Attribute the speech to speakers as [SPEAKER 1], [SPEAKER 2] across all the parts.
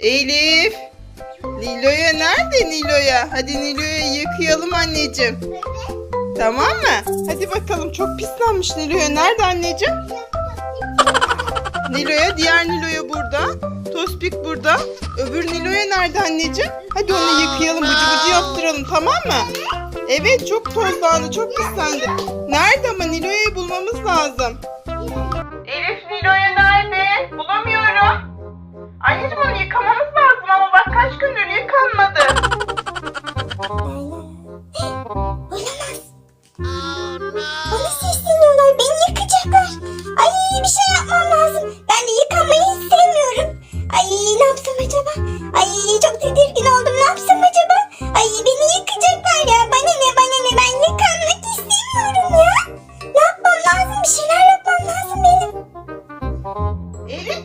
[SPEAKER 1] Elif. Nilo'ya nerede Nilo'ya? Hadi Nilo'ya yıkayalım anneciğim. Tamam mı? Hadi bakalım çok pislenmiş Nilo'ya. Nerede anneciğim? Nilo'ya diğer Nilo'ya burada. Tospik burada. Öbür Nilo'ya nerede anneciğim? Hadi onu yıkayalım bıcı bıcı yaptıralım tamam mı? Evet çok tozlandı çok pislendi. Nerede ama Nilo'yu bulmamız lazım. Kaç gündür yıkanmadı.
[SPEAKER 2] Olamaz. Bana sesleniyorlar. Beni yıkacaklar. Ay bir şey yapmam lazım. Ben de yıkanmayı hiç sevmiyorum. Ay ne yapsam acaba? Ay çok tedirgin oldum. Ne yapsam acaba? Ay beni yıkacaklar ya. Bana ne bana ne. Ben yıkanmak istemiyorum ya. Ne yapmam lazım? Bir şeyler yapmam lazım benim.
[SPEAKER 1] Elif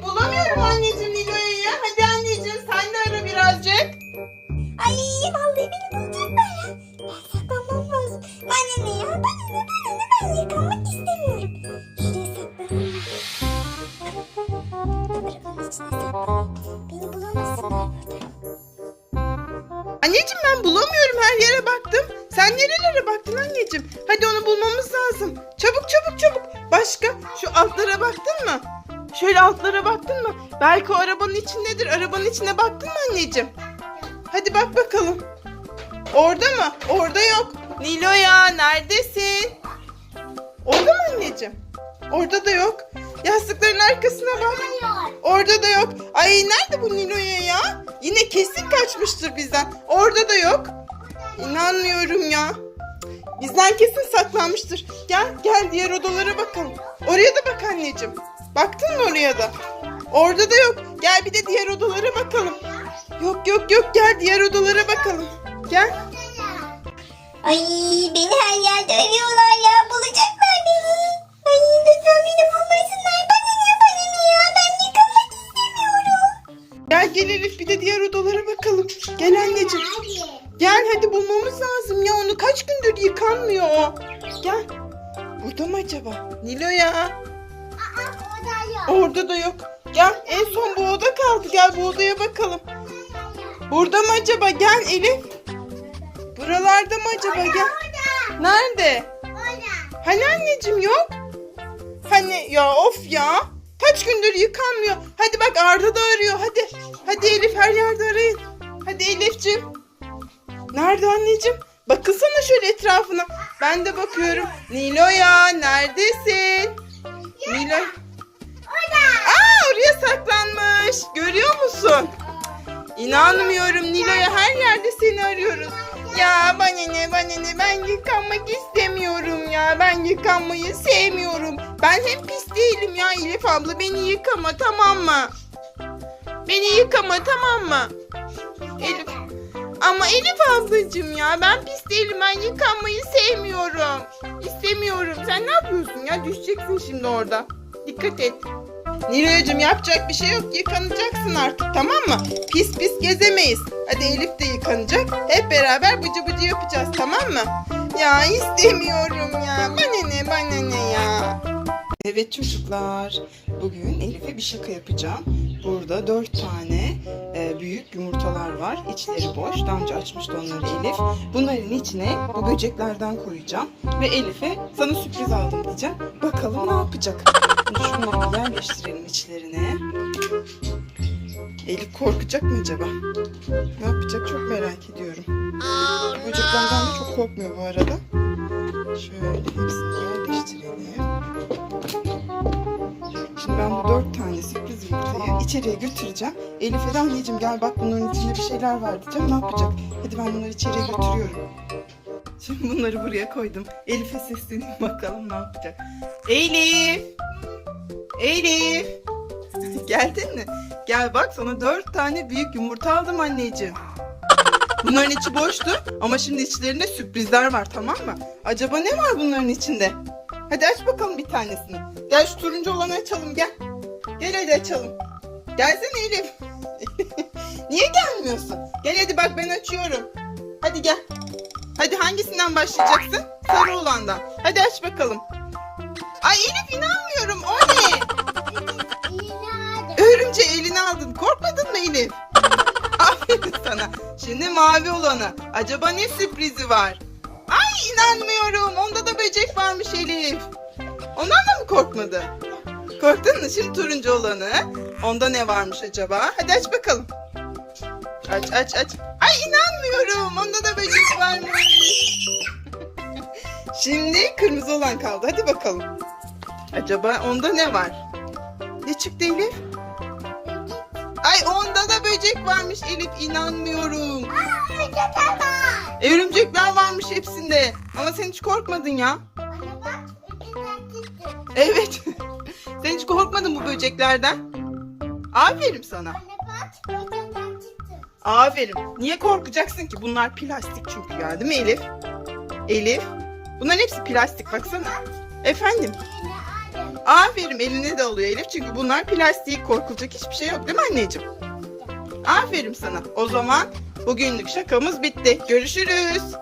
[SPEAKER 1] Anneciğim
[SPEAKER 2] ben
[SPEAKER 1] bulamıyorum her yere baktım. Sen nerelere baktın anneciğim? Hadi onu bulmamız lazım. Çabuk çabuk çabuk. Başka şu altlara baktın mı? Şöyle altlara baktın mı? Belki o arabanın içindedir. Arabanın içine baktın mı anneciğim? Hadi bak bakalım. Orada mı? Orada yok. Nilo'ya neredesin? Orada mı anneciğim? Orada da yok. Yastıkların arkasına bak. Orada da yok. Ay nerede bu Nilo'ya ya? Yine kesin kaçmıştır bizden. Orada da yok. İnanmıyorum ya. Bizden kesin saklanmıştır. Gel gel diğer odalara bakalım. Oraya da bak anneciğim. Baktın mı oraya da? Orada da yok. Gel bir de diğer odalara bakalım. Yok yok yok gel diğer odalara bakalım. Gel.
[SPEAKER 2] Ay beni her yerde arıyorlar
[SPEAKER 1] anneciğim. Gel hadi bulmamız lazım ya onu kaç gündür yıkanmıyor o. Gel. Burada mı acaba? Nilo ya. Orada da yok. Gel en son bu oda kaldı. Gel bu odaya bakalım. Burada mı acaba? Gel Elif. Buralarda mı acaba? Gel. Nerede? Hani anneciğim yok? Hani ya of ya. Kaç gündür yıkanmıyor. Hadi bak Arda da arıyor. Hadi. Hadi Elif her yerde arayın. Hadi Elif'ciğim. Nerede anneciğim? Bakılsana şöyle etrafına. Ben de bakıyorum. Nilo'ya neredesin? Nilo. Aa oraya saklanmış. Görüyor musun? İnanmıyorum Nilo'ya her yerde seni arıyoruz. Ya bana ne bana ne ben yıkanmak istemiyorum ya. Ben yıkanmayı sevmiyorum. Ben hem pis değilim ya Elif abla beni yıkama tamam mı? Beni yıkama tamam mı? Elif. Ama Elif ablacığım ya ben pis değilim ben yıkanmayı sevmiyorum. İstemiyorum. Sen ne yapıyorsun ya düşeceksin şimdi orada. Dikkat et. Nilo'cum yapacak bir şey yok. Yıkanacaksın artık tamam mı? Pis pis gezemeyiz. Hadi Elif de yıkanacak. Hep beraber bıcı bıcı yapacağız tamam mı? Ya istemiyorum ya. Bana ne bana ne ya. Evet çocuklar. Bugün Elif'e bir şaka yapacağım. Burada dört tane büyük yumurtalar var. İçleri boş. Daha önce açmıştı onları Elif. Bunların içine bu böceklerden koyacağım. Ve Elif'e sana sürpriz aldım diyeceğim. Bakalım ne yapacak. Şunları yerleştirelim içlerine. Elif korkacak mı acaba? Ne yapacak çok merak ediyorum. Böceklerden de çok korkmuyor bu arada. Şöyle hepsini yerleştirelim. Şimdi ben bu dört tane sürpriz yumurtayı içeriye götüreceğim. Elif'e de anneciğim gel bak bunların içinde bir şeyler var diyeceğim. Ne yapacak? Hadi ben bunları içeriye götürüyorum. Şimdi bunları buraya koydum. Elif'e sesleneyim bakalım ne yapacak. Elif! Elif! Geldin mi? Gel bak sana dört tane büyük yumurta aldım anneciğim. Bunların içi boştu ama şimdi içlerinde sürprizler var tamam mı? Acaba ne var bunların içinde? Hadi aç bakalım bir tanesini. Gel şu turuncu olanı açalım gel. Gel hadi açalım. Gelsene Elif. Niye gelmiyorsun? Gel hadi bak ben açıyorum. Hadi gel. Hadi hangisinden başlayacaksın? Sarı olandan. Hadi aç bakalım. Ay Elif inanmıyorum. O ne? Örümceği eline aldın. Korkmadın mı Elif? sana. Şimdi mavi olanı. Acaba ne sürprizi var? Ay inanmıyorum. Onda da böcek varmış Elif. Ondan da mı korkmadı? Korktun mu? Şimdi turuncu olanı. Onda ne varmış acaba? Hadi aç bakalım. Aç aç aç. Ay inanmıyorum. Onda da böcek varmış. Şimdi kırmızı olan kaldı. Hadi bakalım. Acaba onda ne var? Ne çıktı Elif? Ay onda da böcek varmış Elif inanmıyorum. E, Örümcekler varmış hepsinde. Ama sen hiç korkmadın ya.
[SPEAKER 2] Anne bak, böcekler çıktı.
[SPEAKER 1] Evet. sen hiç korkmadın bu böceklerden. Aferin sana.
[SPEAKER 2] Anne bak, böcekler çıktı.
[SPEAKER 1] Aferin. Niye korkacaksın ki? Bunlar plastik çünkü ya değil mi Elif? Elif. Bunların hepsi plastik baksana. Efendim. Aferin eline de alıyor Elif. Çünkü bunlar plastik. Korkulacak hiçbir şey yok değil mi anneciğim? Aferin sana. O zaman bugünlük şakamız bitti. Görüşürüz.